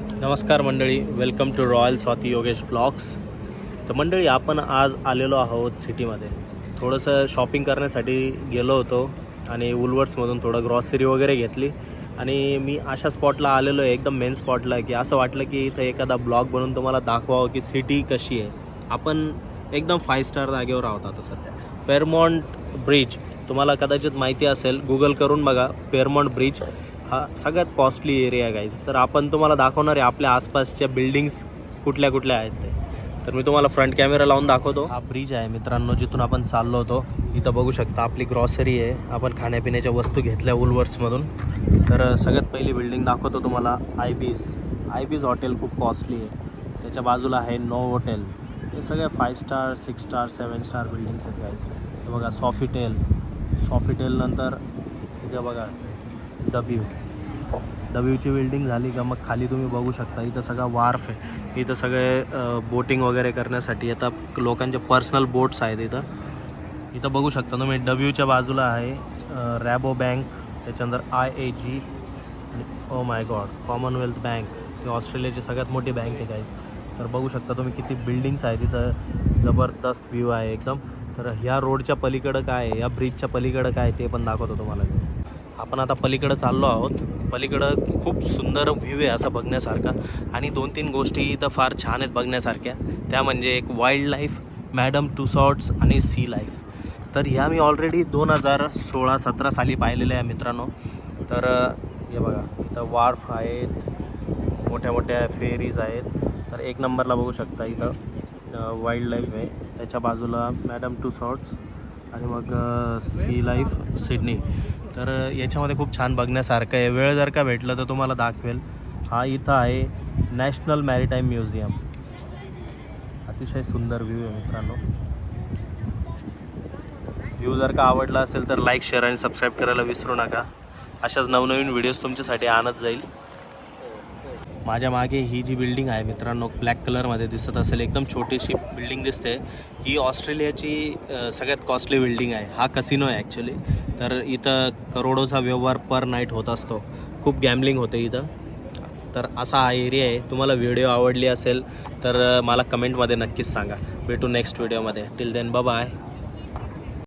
नमस्कार मंडळी welcome to royal Swati Yogesh blogs तर मंडळी आपण आज आलेलो आहोत सिटीमध्ये. थोडंसं शॉपिंग करण्यासाठी गेलो होतो आणि वुलवर्ड्समधून थोडं ग्रॉसरी वगैरे घेतली. आणि मी अशा स्पॉटला आलेलो आहे एकदम मेन स्पॉटला की असं वाटलं की इथं एखादा ब्लॉग बनवून तुम्हाला दाखवावं की सिटी कशी आहे. आपण एकदम फाय स्टार जागेवर आहोत आता सध्या. पेरमॉन्ट ब्रिज तुम्हाला कदाचित माहिती असेल गुगल करून बघा पेरमॉन्ट ब्रिज हा सगळ्यात कॉस्टली एरिया आहे गाईज तर आपण तुम्हाला दाखवणार आहे आपल्या आसपासच्या बिल्डिंग्स कुठल्या कुठल्या आहेत ते. तर मी तुम्हाला फ्रंट कॅमेरा लावून दाखवतो. हा ब्रिज आहे मित्रांनो जिथून आपण चाललो होतो. इथं बघू शकता आपली ग्रॉसरी आहे. आपण खाण्यापिण्याच्या वस्तू घेतल्या वुलवर्ड्समधून तर सगळ्यात पहिली बिल्डिंग दाखवतो तुम्हाला आय बीज आय बीज हॉटेल खूप कॉस्टली आहे. त्याच्या बाजूला आहे नो हॉटेल हे सगळे five star six star seven star buildings आहेत गाईज बघा सॉफिटेल सॉफिटेलनंतर इथं बघा डब्ल्यू डब्यूची बिल्डिंग झाली का मग खाली तुम्ही बघू शकता. इथं सगळा वार्फ आहे. इथं सगळे बोटिंग वगैरे करण्यासाठी आता लोकांचे पर्सनल बोट्स आहेत इथं. इथं बघू शकता तुम्ही डब्यूच्या बाजूला आहे रॅबो बँक त्याच्यानंतर I A G oh my god Commonwealth bank ही ऑस्ट्रेलियाची सगळ्यात मोठी बँक आहे गाईज तर बघू शकता तुम्ही किती बिल्डिंग्स आहेत इथं. जबरदस्त व्ह्यू आहे एकदम. तर ह्या रोडच्या पलीकडं काय आहे? या ब्रिजच्या पलीकडं काय ते पण दाखवतो तुम्हाला आपण आता पलीकडं चाललो आहोत. पलीकडं खूप सुंदर व्ह्यू आहे असा बघण्यासारखा. आणि दोन तीन गोष्टी इथं फार छान आहेत बघण्यासारख्या. त्या म्हणजे एक wild life Madame Tussauds आणि सी लाईफ तर ह्या मी ऑलरेडी दोन हजार सोळा सतरा साली पाहिलेल्या आहे मित्रांनो. तर हे बघा इथं वार्फ आहेत मोठ्या मोठ्या फेरीज आहेत. तर एक नंबरला बघू शकता इथं वाईल्ड लाईफ आहे. त्याच्या बाजूला मॅडम टू सॉट्स आणि मग सी लाईफ सिडनी तर याच्यामध्ये खूप छान बघण्यासारखं आहे. वेळ जर का भेटलं तर तुम्हाला दाखवेल. हा इथं आहे नॅशनल मॅरिटाईम म्युझियम. अतिशय सुंदर व्ह्यू आहे मित्रांनो. व्ह्यू जर का आवडला असेल तर लाईक शेअर आणि सबस्क्राईब करायला विसरू नका. अशाच नवनवीन व्हिडिओज तुमच्यासाठी आणत जाईल. माझ्या मागे ही जी बिल्डिंग आहे मित्रांनो ब्लॅक कलरमध्ये दिसत असेल एकदम छोटीशी बिल्डिंग दिसते. ही ऑस्ट्रेलियाची सगळ्यात कॉस्टली बिल्डिंग आहे. हा कसिनो आहे ॲक्च्युली तर इथं करोडोचा व्यवहार पर नाईट होत असतो. खूप गॅमलिंग होते इथं. तर असा हा एरिया आहे. तुम्हाला व्हिडिओ आवडली असेल तर मला कमेंटमध्ये नक्कीच सांगा. भेटू नेक्स्ट व्हिडिओमध्ये टिल देन बाय